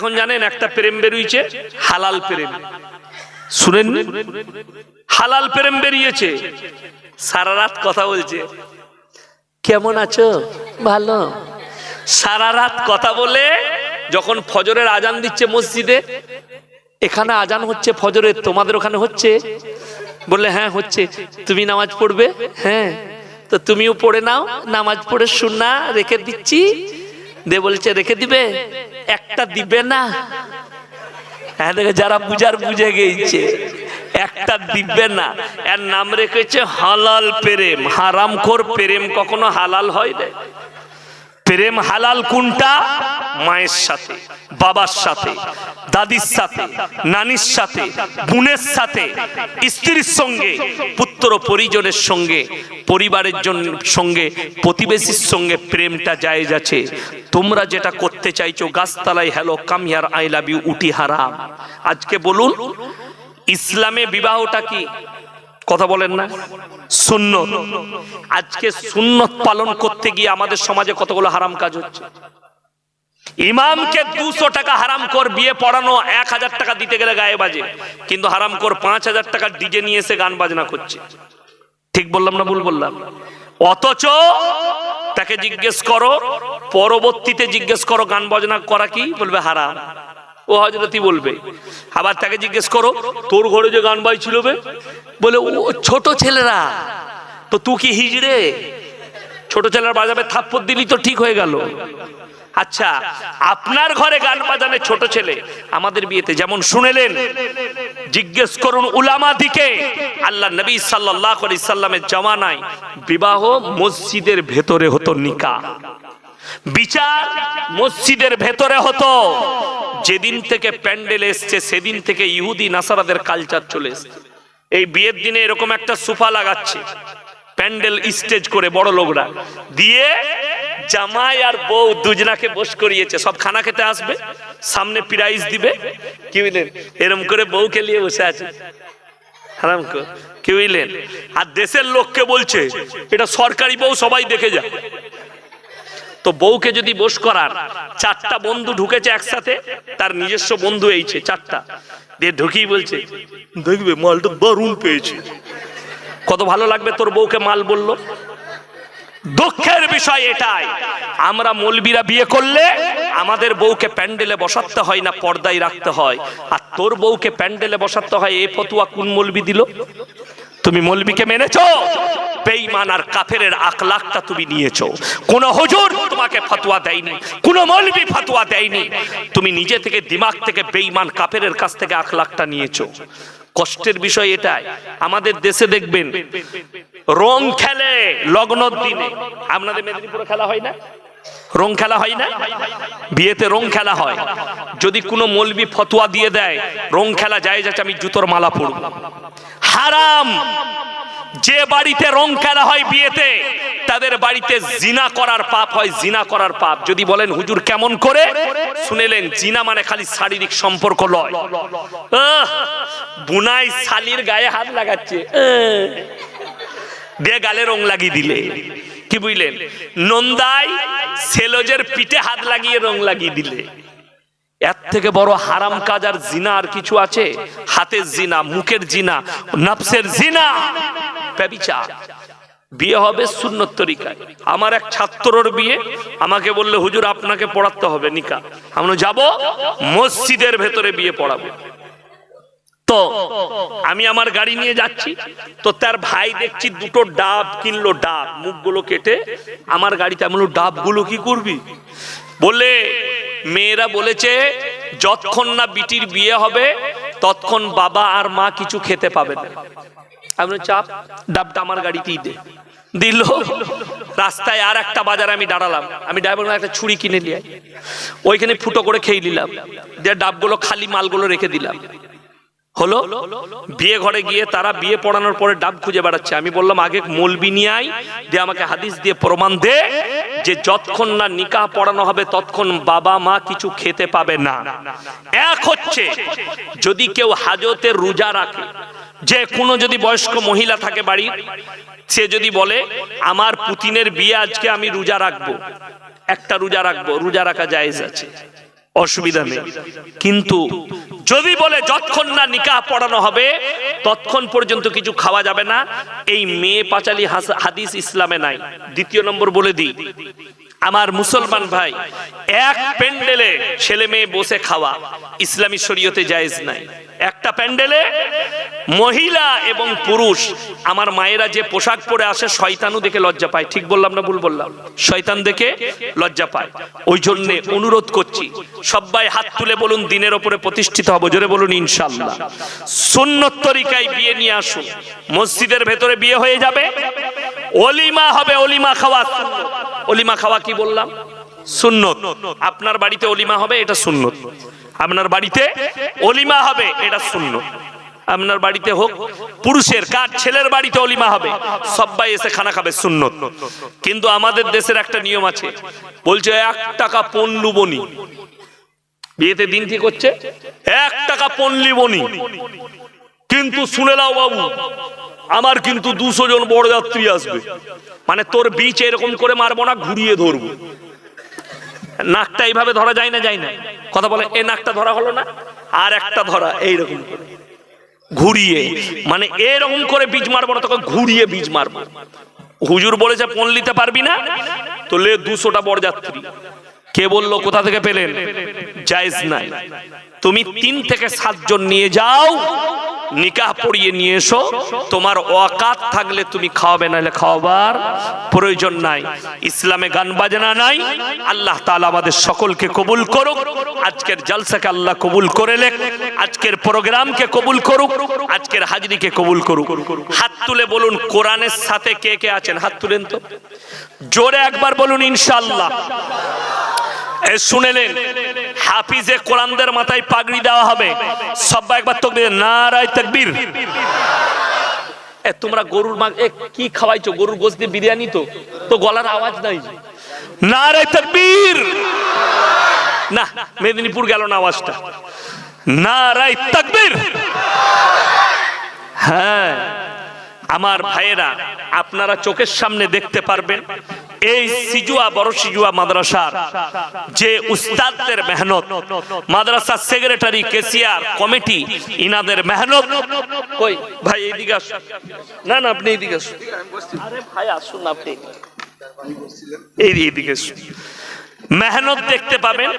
এখন জানেন একটা প্রেম বেরিয়েছে হালাল প্রেম। শুনেন, হালাল প্রেম বেরিয়েছে। সারা রাত কথা বলছে, কেমন আছো? ভালো। সারা রাত কথা বলে, যখন ফজরের আজান দিচ্ছে মসজিদে, এখানে আজান হচ্ছে ফজরের, তোমাদের ওখানে হচ্ছে? বললে হ্যাঁ হচ্ছে। তুমি নামাজ পড়বে? হ্যাঁ। তো তুমিও পড়ে নাও, নামাজ পড়ে শুননা রেখে দিচ্ছি। দে বলছে, রেখে দিবে? একটা দিবে না? হ্যাঁ দেখে, যারা বুঝার বুঝে গেছে একটা দিবে না। এর নাম রেখেছে হালাল প্রেম। হারামখোর প্রেম কখনো হালাল হয় না প্রেম হালাল কোনটা? মায়ের সাথে, বাবার সাথে, দাদির সাথে, নানির সাথে, বোনের সাথে, স্ত্রীর সঙ্গে, পুত্র পরিজনের সঙ্গে, পরিবারের জন্য সঙ্গে, প্রতিবেশীর সঙ্গে প্রেমটা জায়েজ আছে। তোমরা যেটা করতে চাইছো, গাছতলায় হ্যালো কামিয়ার আই লাভ ইউ উটি হারাম। আজকে বলুন, ইসলামে বিবাহটা কি? কথা বলেন না। সুন্নত। আজকে সুন্নত পালন করতে গিয়ে আমাদের সমাজে কতগুলো হারাম কাজ হচ্ছে। ইমামকে দুশো টাকা হারাম কর, বিয়ে পড়ানো এক হাজার টাকা দিতে গেলে গায়ে বাজে। কিন্তু হারাম কর, পাঁচ হাজার টাকা ডিজে নিয়ে এসে গান বাজনা করছে। ঠিক বললাম না ভুল বললাম? অথচ তাকে জিজ্ঞেস করো, পরবর্তীতে জিজ্ঞেস করো, গান বাজনা করা কি? বলবে হারাম। ও হজরতি বলবে? আবার তাকে জিজ্ঞেস করো, তোর ঘরে যে গান বাজছিল বে? বলে, ও ছোট ছেলেরা। তো তুই কি হিজড়ে? ছোট ছেলেরা বাজাবে, থাপ্পড় দিলি তো ঠিক হয়ে গেল। আচ্ছা আপনার ঘরে গান বাজানে ছোট ছেলে, আমাদের বিয়েতে যেমন শুনেলেন, জিজ্ঞেস করুন উলামা দিকে আল্লাহ নবী সাল্লাহ সাল্লামের জামানায় বিবাহ মসজিদের ভেতরে হতো নিকা বিচার মসজিদের ভেতরে হতো। যেদিন থেকে প্যান্ডেল এসছে, সেদিন থেকে ইহুদি, নাসারাদের কালচার চলে এসছে। এই বিয়ের দিনে এরকম একটা সোফা লাগাচ্ছে। প্যান্ডেল স্টেজ করে বড় লোকরা। দিয়ে জামাই আর বউ দুজনাকে বস করিয়েছে। সব খানা খেতে আসবে, সামনে প্রাইজ দিবে। কি বুঝলেন এরম করে বউকে নিয়ে বসে আছে। হারাম কি? বুঝলেন আর দেশের লোককে বলছে, এটা সরকারি বউ, সবাই দেখে যা তো বউকে যদি বস করার, চারটা বন্ধু ঢুকেছে একসাথে, তার নিজস্ব বন্ধু এইছে চারটা, দিয়ে ঢুকিয়ে বলছে, দেখবে মালটা দারুণ পেয়েছে। কত ভালো লাগবে তোর বউকে মাল বলল। দুঃখের বিষয় এটাই, আমরা মলবিরা বিয়ে করলে আমাদের বউকে প্যান্ডেলে বসাতে হয় না, পর্দায় রাখতে হয়। আর তোর বউকে প্যান্ডেলে বসাতে হয়, এ ফতুয়া কোন মলবি দিল? তুমি মলবিকে মেনেছো? বেঈমান আর কাফেরের আখলাকটা তুমি নিয়েছো। কোন হুজুর তোমাকে ফতোয়া দেয়নি, কোন মৌলবি ফতোয়া দেয়নি। তুমি নিজে থেকে, দিমাগ থেকে বেঈমান, কাফেরের কাছ থেকে আখলাকটা নিয়েছো। কষ্টের বিষয় এটাই, আমাদের দেশে দেখবেন, রং খেলে লগ্ন দিনে, আপনাদের মেদিনীপুরে খেলা হয় না? রং খেলা হয় না? বিয়েতে রং খেলা হয়। যদি কোনো মলবি ফতোয়া দিয়ে দেয়, রং খেলা যায় যাচ্ছে, আমি জুতোর মালা পরব। হারাম। যে বাড়িতে রং খেলা হয় বিয়েতে, তাদের বাড়িতে জিনা করার পাপ হয়, জিনা করার পাপ। যদি বলেন, হুজুর কেমন করে? শুনেলেন, জিনা মানে খালি শারীরিক সম্পর্ক লয়। বুনাই শালির গায়ে হাত লাগাচ্ছে। দিয়ে গালে রং লাগিয়ে দিলে। কি বুঝলেন? নন্দাই সেলজের পিঠে হাত লাগিয়ে রং লাগিয়ে দিলে। এর থেকে বড় হারাম কাজ আর জিনা আর কিছু আছে? হাতের জিনা, মুখের জিনা, নফসের জিনা। ব্যবিচার। বিয়ে হবে সুন্নত তরিকায়। আমার এক ছাত্রর বিয়ে। আমাকে বললে, হুজুর, আপনাকে পড়াতে হবে নিকা। আমরা যাব। মসজিদের ভেতরে বিয়ে পড়াবো। তো আমি আমার গাড়ি নিয়ে যাচ্ছি। তো তার ভাই দেখছি দুটো ডাব কিনলো, ডাব। মুখগুলো কেটে আমার গাড়িতে আমি ডাবগুলো কি করবি? বলে মেয়েরা বলেছে, যতক্ষণ না বিটির বিয়ে হবে, ততক্ষণ বাবা আর মা কিছু খেতে পাবে না। আমি চাপ, ডাবটা আমার গাড়িতেই দে। দিল, রাস্তায় আর একটা বাজারে আমি দাঁড়ালাম। আমি ড্রাইভার একটা ছুরি কিনে নিয়ে ওইখানে ফুটো করে খেয়ে নিলাম। দিয়ে ডাবগুলো খালি মালগুলো রেখে দিলাম। হলো, বিয়ে ঘরে গিয়ে তারা বিয়ে পড়ানোর পরে ডাব খুঁজে বেড়াচ্ছে। আমি বললাম, আগে মলবি নিয়ে আই দিয়ে আমাকে হাদিস দিয়ে প্রমাণ দে যে যতক্ষণ না নিকাহ পড়ানো হবে, ততক্ষণ বাবা মা কিছু খেতে পাবে না। এক হচ্ছে, যদি কেউ হাজতের রোজা রাখে, যে কোনো যদি বয়স্ক মহিলা থাকে বাড়ির, সে যদি বলে, আমার পুতিনের বিয়ে আজকে আমি রোজা রাখব। একটা রোজা রাখব, রোজা রাখা জায়েজ আছে, অসুবিধা নেই। কিন্তু যদি বলে যতক্ষণ না নিকাহ পড়ানো হবে, ততক্ষণ পর্যন্ত কিছু খাওয়া যাবে না। এই মেয়ে পাচালি হাদিস ইসলামে নাই। দ্বিতীয় নম্বর বলে দিই। আমার মুসলমান ভাই, এক প্যান্ডেলে ছেলে মেয়ে বসে খাওয়া ইসলামী শরীয়তে জায়েজ নাই। একটা প্যান্ডেলে মহিলা এবং পুরুষ, আমার মায়েরা যে পোশাক পরে আসে শয়তানও দেখে লজ্জা পায়। ঠিক বললাম না ভুল বললাম? শয়তান দেখে লজ্জা পায়। ওই জন্যে অনুরোধ করছি, সবাই হাত তুলে বলুন, দিনের ওপরে প্রতিষ্ঠিত হব। জোরে বলুন ইনশাল্লাহ সুন্নত তরিকায় বিয়ে নিয়ে আসুন। মসজিদের ভেতরে বিয়ে হয়ে যাবে। অলিমা হবে অলিমা খাওয়া। অলিমা খাওয়া কি বললাম? সুন্নত। আপনার বাড়িতে অলিমা হবে, এটা সুন্নত। আপনার বাড়িতে অলিমা হবে, এটা সুন্নত। আপনার বাড়িতে হোক, পুরুষের কার ছেলের বাড়িতে অলিমা হবে সবাই এসে খানা খাবে, সুন্নত। কিন্তু আমাদের দেশের একটা নিয়ম আছে। বলছে, এক টাকা পণ্যু বনি বিয়েতে দিন ঠিক হচ্ছে? এক টাকা পল্লী বনি কিন্তু শুনে নাও বাবু, আমার কিন্তু দুশো জন বড় যাত্রী আসবে। মানে তোর বিচ এরকম করে মারবো না, ঘুরিয়ে ধরবো। নাকটা এইভাবে ধরা যায় না যায় না। কথা বলে, এ নাকটা ধরা হলো না, আর একটা ধরা, এইরকম ঘুরিয়ে মানে এরকম করে বীজ মারবো না, তোকে ঘুরিয়ে বীজ মারবো। হুজুর বলেছে পণ নিতে পারবি না? তো লে, দুশোটা বরযাত্রী কে বলল, কোথা থেকে পেলেন? জায়েজ নাই। তুমি তিন থেকে সাতজন নিয়ে যাও নিকাহ পড়িয়ে নিয়ে এসো। তোমার ওয়াকাত থাকলে তুমি খাওয়াবে, নাহলে খাওয়াবার প্রয়োজন নাই। ইসলামে গান বাজনা নাই। আল্লাহ তাআলা আমাদের সকলকে কবুল করুক। আজকের জলসাকে আল্লাহ কবুল করে লেখ আজকের প্রোগ্রামকে কবুল করুক। আজকের হাজরিকে কবুল করুক। হাত তুলে বলুন, কোরআনের সাথে কে কে আছেন? হাত তুলেন তো। জোরে একবার বলুন, ইনশাআল্লাহ। শুনেলেন হাফিজে কোরআনদের মাথায় পাগড়ি দেওয়া হবে। সবাই একবার তকবির, নারায় তাকবীর। তোমরা গরুর মাংস কি খাওয়াইছো? গরুর গোস্ত দিয়ে বিরিয়ানি তো? তো গলার আওয়াজ নাই। নারায় তাকবীর! না, মেদিনীপুর গেল না আওয়াজটা। নারায় তাকবীর! হ্যাঁ আমার ভাইয়েরা, আপনারা চোখের সামনে দেখতে পারবেন এই সিজুয়া বড় সিজুয়া মাদ্রাসার যে উস্তাদদের মেহনত মাদ্রাসার সেক্রেটারি কেসিয়ার কমিটি ইনাদের মেহনত। কই? ভাই এইদিকে আসুন না না আপনি এইদিকে আসুন। আরে ভাই আসুন আপনি। এই এইদিকে আসুন। মেহনত দেখতে পাবেন।